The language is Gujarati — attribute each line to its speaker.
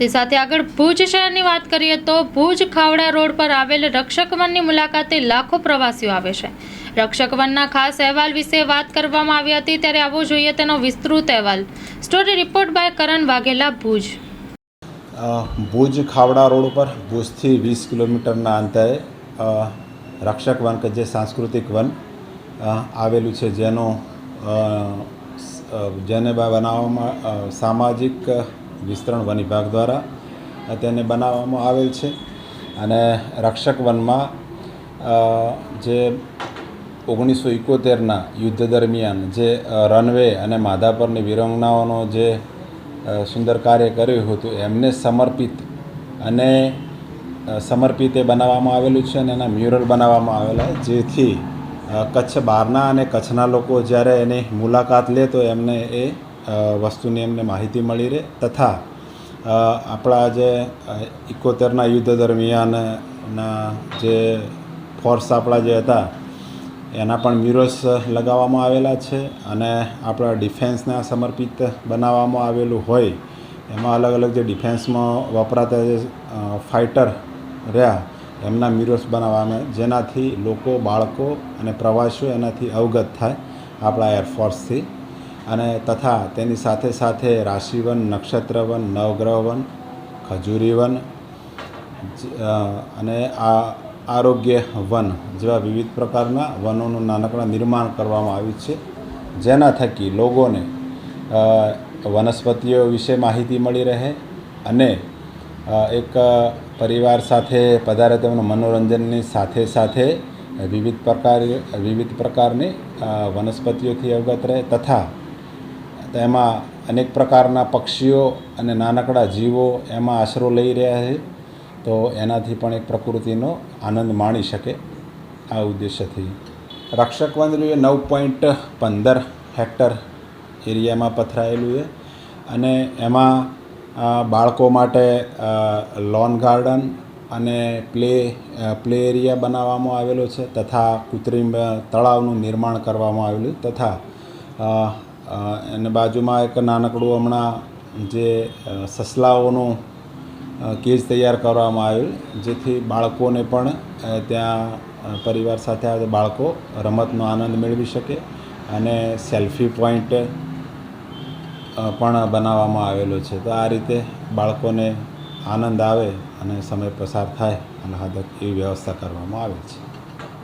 Speaker 1: તે સાથે આગળ ભુજ શહેરની વાત કરીએ તો ભુજ ખાવડા રોડ પર આવેલ રક્ષક વનની મુલાકાતે લાખો પ્રવાસીઓ આવે છે. રક્ષક વનના ખાસ અહેવાલ વિશે વાત કરવામાં આવી હતી ત્યારે આવો જોઈએ તેનો વિસ્તૃત અહેવાલ. Story report by Karan Vaghela, Bhuj.
Speaker 2: Bhuj Khavda road ઉપર ભુજથી વીસ કિલોમીટરના અંતરે રક્ષક વન કે જે સાંસ્કૃતિક વન આવેલું છે જેનો જેને બનાવવામાં સામાજિક વિસ્તરણ વન વિભાગ દ્વારા તેને બનાવવામાં આવેલ છે. અને રક્ષક વનમાં જે ઓગણીસો એકોતેરના યુદ્ધ દરમિયાન જે રનવે અને માધાપરની વિરંગનાઓનો જે સુંદર કાર્ય કર્યું હતું, એમને સમર્પિત અને સમર્પિત એ બનાવવામાં આવેલું છે અને એના મ્યુરલ બનાવવામાં આવેલા જેથી કચ્છ બહારના અને કચ્છના લોકો જ્યારે એની મુલાકાત લે તો એમને એ વસ્તુની એમને માહિતી મળી રહે તથા આપણા જે ઇકોતેરના યુદ્ધ દરમિયાનના જે ફોર્સ આપણા જે હતા, એના પણ મ્યુરલ્સ લગાવવામાં આવેલા છે અને આપણા ડિફેન્સને સમર્પિત બનાવવામાં આવેલું હોય, એમાં અલગ અલગ જે ડિફેન્સમાં વપરાતા જે ફાઇટર રહ્યા, એમના મ્યુરલ્સ બનાવવામાં જેનાથી લોકો, બાળકો અને પ્રવાસીઓ એનાથી અવગત થાય આપણા એરફોર્સથી અને તથા તેની સાથે સાથે રાશિવન, નક્ષત્રવન, નવગ્રહવન, ખજૂરીવન અને આ આરોગ્ય વન જેવા વિવિધ પ્રકારના વનોનું નાનકડા નિર્માણ કરવામાં આવ્યું છે. જેના થકી લોકોને વનસ્પતિઓ વિશે માહિતી મળી રહે અને એક પરિવાર સાથે પધારે તેમનું મનોરંજનની સાથે સાથે વિવિધ પ્રકાર, વિવિધ પ્રકારની વનસ્પતિઓથી અવગત રહે તથા તેમાં અનેક પ્રકારના પક્ષીઓ અને નાનકડા જીવો એમાં આશરો લઈ રહ્યા છે. તો એનાથી પણ એક પ્રકૃતિનો આનંદ માણી શકે આ ઉદ્દેશ્યથી. રક્ષક વન એ નવ પોઈન્ટ પંદર હેક્ટર એરિયામાં પથરાયેલું છે. અને એમાં બાળકો માટે લોન ગાર્ડન અને પ્લે પ્લે એરિયા બનાવવામાં આવેલો છે તથા કૃત્રિમ તળાવનું નિર્માણ કરવામાં આવેલું તથા અ, અ, બાજુમાં એક નાનકડું હમણાં જે સસલાઓનું કેજ તૈયાર કરવામાં આવ્યું જેથી બાળકોને પણ ત્યાં પરિવાર સાથે આવે બાળકો રમતનો આનંદ મેળવી શકે અને સેલ્ફી પોઈન્ટ પણ બનાવવામાં આવેલો છે. તો આ રીતે બાળકોને આનંદ આવે અને સમય પસાર થાય અને હદ એવી વ્યવસ્થા કરવામાં આવે છે.